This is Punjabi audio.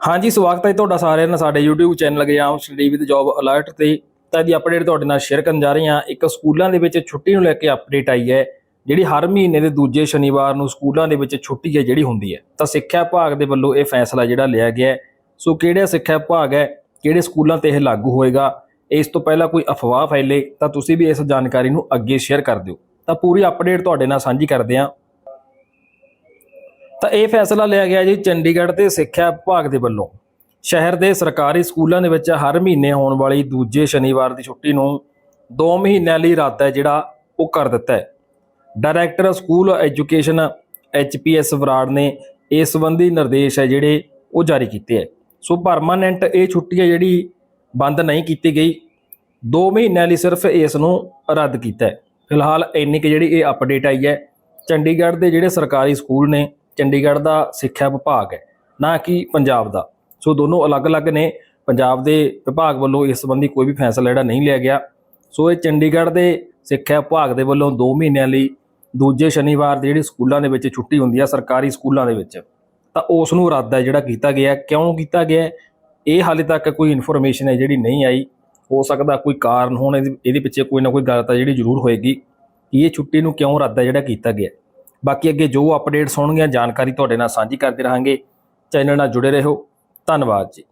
ਹਾਂਜੀ, ਸਵਾਗਤ ਹੈ ਤੁਹਾਡਾ ਸਾਰਿਆਂ ਦਾ, ਸਾਡੇ YouTube ਚੈਨਲ ਗਿਆਮ ਸਟੱਡੀ ਵਿਦ ਜੌਬ ਅਲਰਟ ਤੇ। ਤਾਂ ਦੀ ਅਪਡੇਟ ਤੁਹਾਡੇ ਨਾਲ ਸ਼ੇਅਰ ਕਰਨ ਜਾ ਰਹੇ ਹਾਂ। ਇੱਕ ਸਕੂਲਾਂ ਦੇ ਵਿੱਚ ਛੁੱਟੀ ਨੂੰ ਲੈ ਕੇ ਅਪਡੇਟ ਆਈ ਹੈ, ਜਿਹੜੀ ਹਰ ਮਹੀਨੇ ਦੇ ਦੂਜੇ ਸ਼ਨੀਵਾਰ ਨੂੰ ਸਕੂਲਾਂ ਦੇ ਵਿੱਚ ਛੁੱਟੀ ਹੈ, ਜਿਹੜੀ ਹੁੰਦੀ ਹੈ। ਤਾਂ ਸਿੱਖਿਆ ਵਿਭਾਗ ਦੇ ਵੱਲੋਂ ਇਹ ਫੈਸਲਾ ਜਿਹੜਾ ਲਿਆ ਗਿਆ ਸੋ ਕਿਹੜਾ ਸਿੱਖਿਆ ਵਿਭਾਗ ਹੈ, ਕਿਹੜੇ ਸਕੂਲਾਂ ਤੇ ਇਹ ਲਾਗੂ ਹੋਏਗਾ, ਇਸ ਤੋਂ ਪਹਿਲਾਂ ਕੋਈ ਅਫਵਾਹ ਫੈਲੇ ਤਾਂ ਤੁਸੀਂ ਵੀ ਇਸ ਜਾਣਕਾਰੀ ਨੂੰ ਅੱਗੇ ਸ਼ੇਅਰ ਕਰ ਦਿਓ। ਤਾਂ ਪੂਰੀ ਅਪਡੇਟ ਤੁਹਾਡੇ ਨਾਲ ਸਾਂਝੀ ਕਰਦੇ ਹਾਂ। ਤਾਂ ਇਹ ਫੈਸਲਾ ਲਿਆ ਗਿਆ ਜੀ ਚੰਡੀਗੜ੍ਹ ਦੇ ਸਿੱਖਿਆ ਵਿਭਾਗ ਦੇ ਵੱਲੋਂ। ਸ਼ਹਿਰ ਦੇ ਸਰਕਾਰੀ ਸਕੂਲਾਂ ਦੇ ਵਿੱਚ ਹਰ ਮਹੀਨੇ ਹੋਣ ਵਾਲੀ ਦੂਜੇ ਸ਼ਨੀਵਾਰ ਦੀ ਛੁੱਟੀ ਨੂੰ 2 ਮਹੀਨਿਆਂ ਲਈ ਰੱਦ ਹੈ ਜਿਹੜਾ ਉਹ ਕਰ ਦਿੱਤਾ ਹੈ। Director school education HPS Brar ਨੇ ਇਸ ਸੰਬੰਧੀ ਨਿਰਦੇਸ਼ ਹੈ ਜਿਹੜੇ ਉਹ ਜਾਰੀ ਕੀਤੇ ਹੈ। ਸੋ ਪਰਮਾਨੈਂਟ ਇਹ ਛੁੱਟੀ ਹੈ ਜਿਹੜੀ ਬੰਦ ਨਹੀਂ ਕੀਤੀ ਗਈ। 2 ਮਹੀਨਿਆਂ ਲਈ ਸਿਰਫ ਇਸ ਨੂੰ ਰੱਦ ਕੀਤਾ ਹੈ। ਫਿਲਹਾਲ ਇੰਨੀ ਕਿ ਜਿਹੜੀ ਇਹ ਅਪਡੇਟ ਆਈ ਹੈ। ਚੰਡੀਗੜ੍ਹ ਦੇ ਜਿਹੜੇ ਸਰਕਾਰੀ ਸਕੂਲ ਨੇ ਚੰਡੀਗੜ੍ਹ ਦਾ ਸਿੱਖਿਆ ਵਿਭਾਗ ਹੈ, ਨਾ ਕਿ ਪੰਜਾਬ ਦਾ। ਸੋ ਦੋਨੋਂ ਅਲੱਗ-ਅਲੱਗ ਨੇ। ਪੰਜਾਬ ਦੇ ਵਿਭਾਗ ਵੱਲੋਂ ਇਸ ਸੰਬੰਧੀ ਕੋਈ ਵੀ ਫੈਸਲਾ ਜਿਹੜਾ ਨਹੀਂ ਲਿਆ ਗਿਆ। ਸੋ ਇਹ ਚੰਡੀਗੜ੍ਹ ਦੇ ਸਿੱਖਿਆ ਵਿਭਾਗ ਦੇ ਵੱਲੋਂ 2 ਮਹੀਨਿਆਂ ਲਈ ਦੂਜੇ ਸ਼ਨੀਵਾਰ ਦੀ ਜਿਹੜੀ ਸਕੂਲਾਂ ਦੇ ਵਿੱਚ ਛੁੱਟੀ ਹੁੰਦੀ ਆ, ਸਰਕਾਰੀ ਸਕੂਲਾਂ ਦੇ ਵਿੱਚ, ਤਾਂ ਉਸ ਨੂੰ ਰੱਦ ਹੈ ਜਿਹੜਾ ਕੀਤਾ ਗਿਆ। ਕਿਉਂ ਕੀਤਾ ਗਿਆ? ਇਹ ਹਾਲੇ ਤੱਕ ਕੋਈ ਇਨਫੋਰਮੇਸ਼ਨ ਹੈ ਜਿਹੜੀ ਨਹੀਂ ਆਈ। ਹੋ ਸਕਦਾ ਕੋਈ ਕਾਰਨ ਹੋਣ, ਇਹਦੇ ਇਹਦੇ ਪਿੱਛੇ ਕੋਈ ਨਾ ਕੋਈ ਗੱਲ ਤਾਂ ਜਿਹੜੀ ਜ਼ਰੂਰ ਹੋਏਗੀ। ਕਿ ਇਹ ਛੁੱਟੀ ਨੂੰ ਕਿਉਂ ਰੱਦ ਹੈ ਜਿਹੜਾ ਕੀਤਾ ਗਿਆ? ਬਾਕੀ ਅੱਗੇ ਜੋ ਅਪਡੇਟਸ ਹੋਣਗੀਆਂ, ਜਾਣਕਾਰੀ ਤੁਹਾਡੇ ਨਾਲ ਸਾਂਝੀ ਕਰਦੇ ਰਹਾਂਗੇ। ਚੈਨਲ ਨਾਲ ਜੁੜੇ ਰਹੋ। ਧੰਨਵਾਦ ਜੀ।